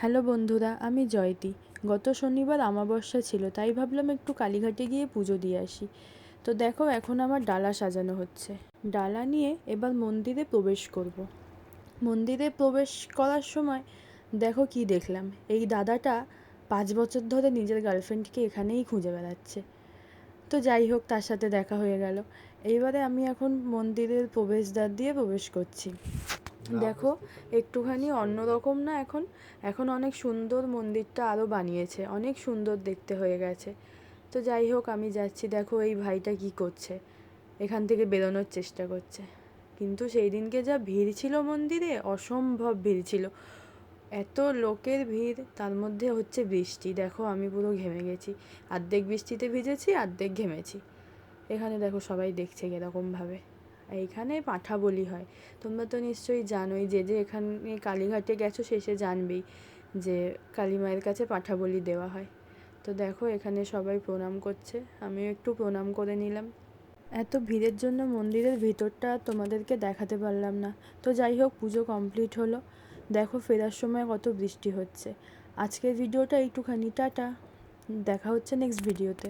Hello বন্ধুরা, আমি জয়তী। গত শনিবার আমাবস্যা ছিল, তাই ভাবলাম একটু কালীঘাটে গিয়ে পুজো দিয়ে আসি। তো দেখো, এখন আমার ডালা সাজানো হচ্ছে। ডালা নিয়ে এবার মন্দিরে প্রবেশ করব। মন্দিরে প্রবেশ করার সময় দেখো কি দেখলাম। এই দাদাটা পাঁচ বছর ধরে নিজের গার্লফ্রেন্ডকে এখানেই খুঁজে বেড়াচ্ছে। তো যাই হোক, তার সাথে দেখা হয়ে গেল। এইবারে আমি এখন মন্দিরের প্রবেশদ্বার দিয়ে প্রবেশ করছি। দেখো, একটুখানি অন্যরকম না এখন? এখন অনেক সুন্দর মন্দিরটা আরও বানিয়েছে, অনেক সুন্দর দেখতে হয়ে গেছে। তো যাই হোক, আমি যাচ্ছি। দেখো এই ভাইটা কি করছে। এখান থেকে বেরোনোর চেষ্টা করছে। কিন্তু সেই দিনকে যা ভিড় ছিল মন্দিরে, অসম্ভব ভিড় ছিল। এত লোকের ভিড়, তার মধ্যে হচ্ছে বৃষ্টি। দেখো, আমি পুরো ঘেমে গেছি। আর্ধেক বৃষ্টিতে ভিজেছি আর্ধেক ঘেমেছি। এখানে দেখো সবাই দেখছে কীরকমভাবে। এইখানে পাঁঠা বলি হয়। তোমরা তো নিশ্চয়ই জানোই যে যে এখানে কালীঘাটে গেছো শেষে জানবেই যে কালী মায়ের কাছে পাঁঠা বলি দেওয়া হয়। তো দেখো, এখানে সবাই প্রণাম করছে। আমিও একটু প্রণাম করে নিলাম। এত ভিড়ের জন্য মন্দিরের ভিতরটা তোমাদেরকে দেখাতে পারলাম না। তো যাই হোক, পুজো কমপ্লিট হলো। দেখো, ফেরার সময় কত বৃষ্টি হচ্ছে। আজকের ভিডিওটা একটুখানি টাটা। দেখা হচ্ছে নেক্সট ভিডিওতে